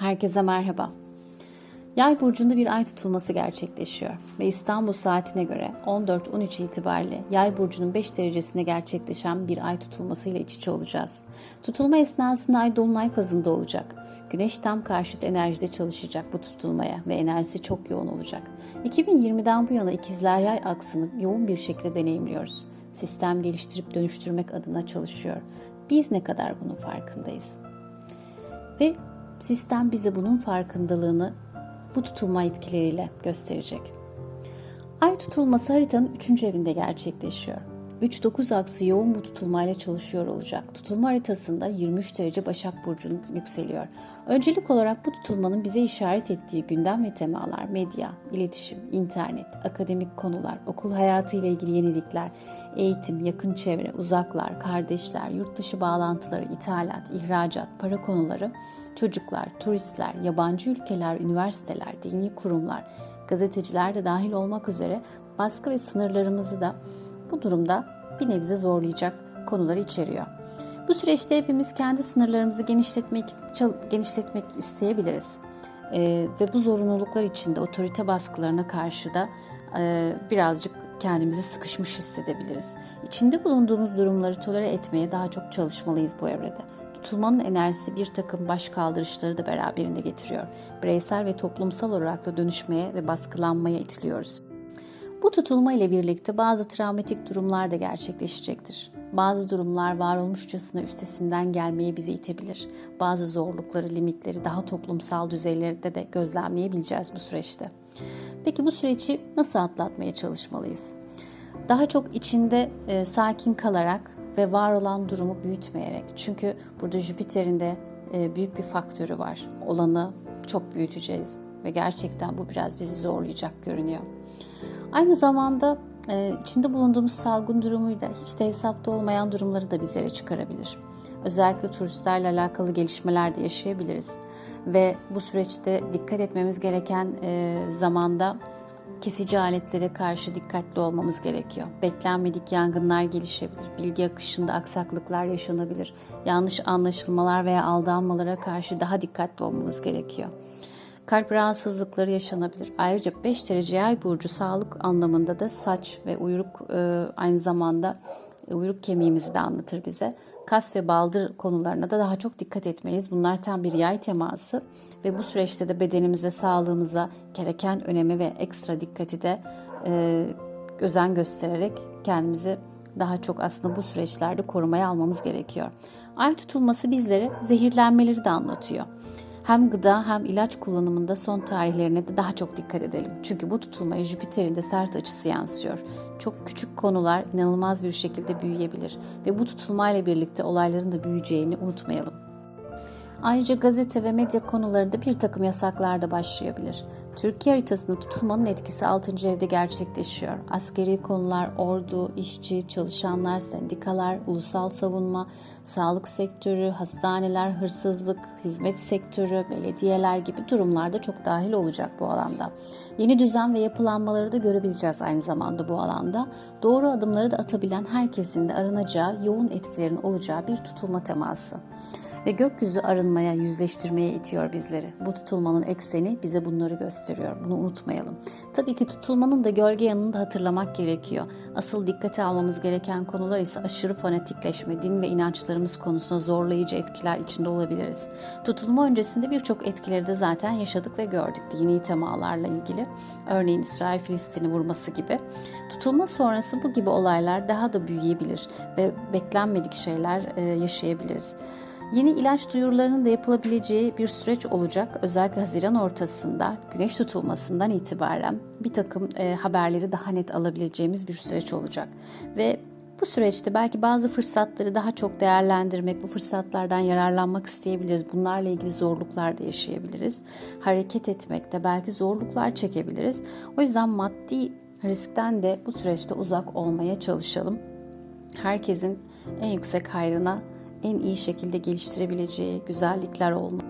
Herkese merhaba. Yay burcunda bir ay tutulması gerçekleşiyor ve İstanbul saatine göre 14-13 itibariyle Yay burcunun 5 derecesine gerçekleşen bir ay tutulmasıyla iç içe olacağız. Tutulma esnasında ay dolunay fazında olacak. Güneş tam karşıt enerjide çalışacak bu tutulmaya ve enerjisi çok yoğun olacak. 2020'den bu yana ikizler yay aksını yoğun bir şekilde deneyimliyoruz. Sistem geliştirip dönüştürmek adına çalışıyor. Biz ne kadar bunun farkındayız? Ve sistem bize bunun farkındalığını bu tutulma etkileriyle gösterecek. Ay tutulması haritanın 3. evinde gerçekleşiyor. 3-9 aksı yoğun bu tutulmayla çalışıyor olacak. Tutulma haritasında 23 derece Başak Burcu'nun yükseliyor. Öncelik olarak bu tutulmanın bize işaret ettiği gündem ve temalar, medya, iletişim, internet, akademik konular, okul hayatı ile ilgili yenilikler, eğitim, yakın çevre, uzaklar, kardeşler, yurt dışı bağlantıları, ithalat, ihracat, para konuları, çocuklar, turistler, yabancı ülkeler, üniversiteler, dini kurumlar, gazeteciler de dahil olmak üzere baskı ve sınırlarımızı da bu durumda bir nebze zorlayacak konuları içeriyor. Bu süreçte hepimiz kendi sınırlarımızı genişletmek genişletmek isteyebiliriz. Ee, ve bu zorunluluklar içinde otorite baskılarına karşı da e, birazcık kendimizi sıkışmış hissedebiliriz. İçinde bulunduğumuz durumları tolere etmeye daha çok çalışmalıyız bu evrede. Tutulmanın enerjisi bir takım baş kaldırışları da beraberinde getiriyor. Bireysel ve toplumsal olarak da dönüşmeye ve baskılanmaya itiliyoruz. Bu tutulma ile birlikte bazı travmatik durumlar da gerçekleşecektir. Bazı durumlar var olmuşçasına üstesinden gelmeye bizi itebilir. Bazı zorlukları, limitleri daha toplumsal düzeylerde de gözlemleyebileceğiz bu süreçte. Peki bu süreci nasıl atlatmaya çalışmalıyız? Daha çok içinde e, sakin kalarak ve var olan durumu büyütmeyerek. Çünkü burada Jüpiter'in de e, büyük bir faktörü var. Olanı çok büyüteceğiz ve gerçekten bu biraz bizi zorlayacak görünüyor. Aynı zamanda e, içinde bulunduğumuz salgın durumuyla hiç de hesapta olmayan durumları da bizlere çıkarabilir. Özellikle turistlerle alakalı gelişmeler de yaşayabiliriz. Ve bu süreçte dikkat etmemiz gereken e, zamanda kesici aletlere karşı dikkatli olmamız gerekiyor. Beklenmedik yangınlar gelişebilir, bilgi akışında aksaklıklar yaşanabilir, yanlış anlaşılmalar veya aldanmalara karşı daha dikkatli olmamız gerekiyor kalp rahatsızlıkları yaşanabilir. Ayrıca 5 derece yay burcu sağlık anlamında da saç ve uyruk e, aynı zamanda e, uyruk kemiğimizi de anlatır bize. Kas ve baldır konularına da daha çok dikkat etmeliyiz. Bunlar tam bir yay teması ve bu süreçte de bedenimize, sağlığımıza gereken önemi ve ekstra dikkati de e, özen göstererek kendimizi daha çok aslında bu süreçlerde korumaya almamız gerekiyor. Ay tutulması bizlere zehirlenmeleri de anlatıyor. Hem gıda hem ilaç kullanımında son tarihlerine de daha çok dikkat edelim. Çünkü bu tutulmaya Jüpiter'in de sert açısı yansıyor. Çok küçük konular inanılmaz bir şekilde büyüyebilir ve bu tutulmayla birlikte olayların da büyüyeceğini unutmayalım. Ayrıca gazete ve medya konularında bir takım yasaklar da başlayabilir. Türkiye haritasında tutulmanın etkisi 6. evde gerçekleşiyor. Askeri konular, ordu, işçi, çalışanlar, sendikalar, ulusal savunma, sağlık sektörü, hastaneler, hırsızlık, hizmet sektörü, belediyeler gibi durumlarda çok dahil olacak bu alanda. Yeni düzen ve yapılanmaları da görebileceğiz aynı zamanda bu alanda. Doğru adımları da atabilen herkesin de arınacağı, yoğun etkilerin olacağı bir tutulma teması ve gökyüzü arınmaya, yüzleştirmeye itiyor bizleri. Bu tutulmanın ekseni bize bunları gösteriyor. Bunu unutmayalım. Tabii ki tutulmanın da gölge yanını da hatırlamak gerekiyor. Asıl dikkate almamız gereken konular ise aşırı fanatikleşme, din ve inançlarımız konusunda zorlayıcı etkiler içinde olabiliriz. Tutulma öncesinde birçok etkileri de zaten yaşadık ve gördük dini temalarla ilgili. Örneğin İsrail Filistin'i vurması gibi. Tutulma sonrası bu gibi olaylar daha da büyüyebilir ve beklenmedik şeyler yaşayabiliriz. Yeni ilaç duyurularının da yapılabileceği bir süreç olacak. Özellikle Haziran ortasında güneş tutulmasından itibaren bir takım e, haberleri daha net alabileceğimiz bir süreç olacak. Ve bu süreçte belki bazı fırsatları daha çok değerlendirmek, bu fırsatlardan yararlanmak isteyebiliriz. Bunlarla ilgili zorluklar da yaşayabiliriz. Hareket etmekte belki zorluklar çekebiliriz. O yüzden maddi riskten de bu süreçte uzak olmaya çalışalım. Herkesin en yüksek hayrına en iyi şekilde geliştirebileceği güzellikler olmalı.